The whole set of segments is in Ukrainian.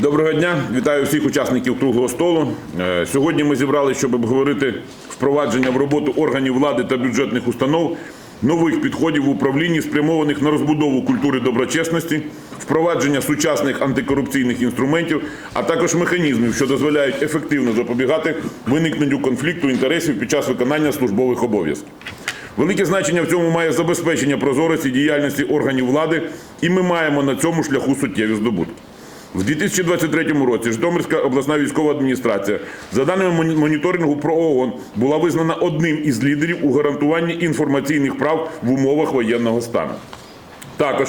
Доброго дня, вітаю всіх учасників круглого столу. Е, Сьогодні ми зібрали, щоб обговорити впровадження в роботу органів влади та бюджетних установ нових підходів в управлінні, спрямованих на розбудову культури доброчесності, впровадження сучасних антикорупційних інструментів, а також механізмів, що дозволяють ефективно запобігати виникненню конфлікту інтересів під час виконання службових обов'язків. Велике значення в цьому має забезпечення прозорості діяльності органів влади, і ми маємо на цьому шляху суттєві здобутки. В 2023 році Житомирська обласна військова адміністрація, за даними моніторингу про ООН, була визнана одним із лідерів у гарантуванні інформаційних прав в умовах воєнного стану. Також,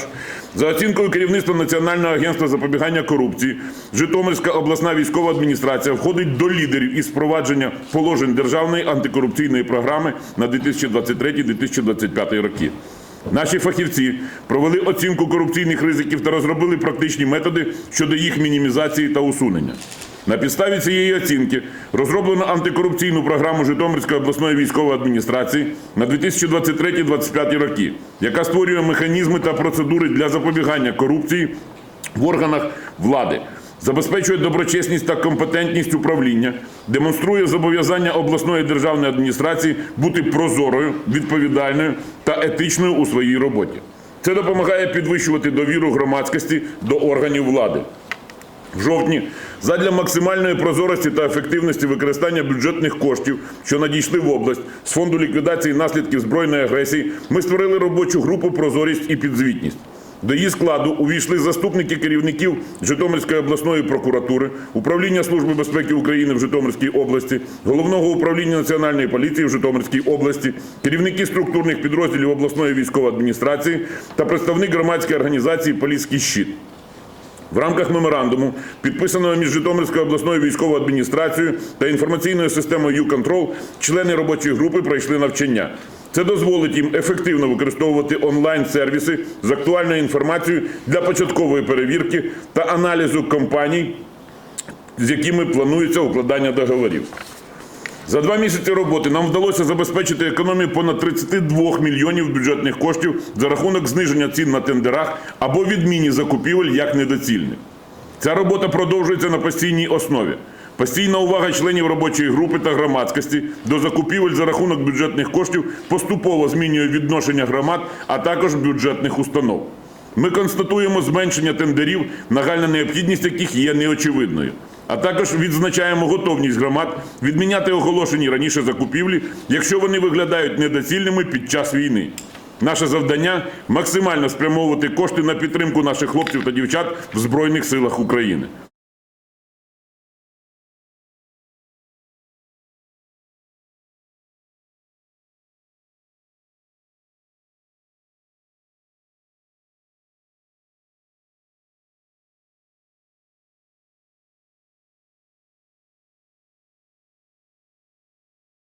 за оцінкою керівництва Національного агентства запобігання корупції, Житомирська обласна військова адміністрація входить до лідерів із впровадження положень державної антикорупційної програми на 2023-2025 роки. Наші фахівці провели оцінку корупційних ризиків та розробили практичні методи щодо їх мінімізації та усунення. На підставі цієї оцінки розроблено антикорупційну програму Житомирської обласної військової адміністрації на 2023-2025 роки, яка створює механізми та процедури для запобігання корупції в органах влади, забезпечує доброчесність та компетентність управління, демонструє зобов'язання обласної державної адміністрації бути прозорою, відповідальною та етичною у своїй роботі. Це допомагає підвищувати довіру громадськості до органів влади. В жовтні задля максимальної прозорості та ефективності використання бюджетних коштів, що надійшли в область з фонду ліквідації наслідків збройної агресії, ми створили робочу групу Прозорість і підзвітність. До її складу увійшли заступники керівників Житомирської обласної прокуратури, управління Служби безпеки України в Житомирській області, головного управління національної поліції в Житомирській області, керівники структурних підрозділів обласної військової адміністрації та представник громадської організації Поліський щит. В рамках меморандуму, підписаного між Житомирською обласною військовою адміністрацією та інформаційною системою «Юконтрол», члени робочої групи пройшли навчання. Це дозволить їм ефективно використовувати онлайн-сервіси з актуальною інформацією для початкової перевірки та аналізу компаній, з якими планується укладання договорів. За два місяці роботи нам вдалося забезпечити економію понад 32 мільйонів бюджетних коштів за рахунок зниження цін на тендерах або відміні закупівель як недоцільних. Ця робота продовжується на постійній основі. Постійна увага членів робочої групи та громадськості до закупівель за рахунок бюджетних коштів поступово змінює відношення громад, а також бюджетних установ. Ми констатуємо зменшення тендерів, нагальна необхідність яких є неочевидною. А також відзначаємо готовність громад відміняти оголошені раніше закупівлі, якщо вони виглядають недоцільними під час війни. Наше завдання максимально спрямовувати кошти на підтримку наших хлопців та дівчат в Збройних силах України.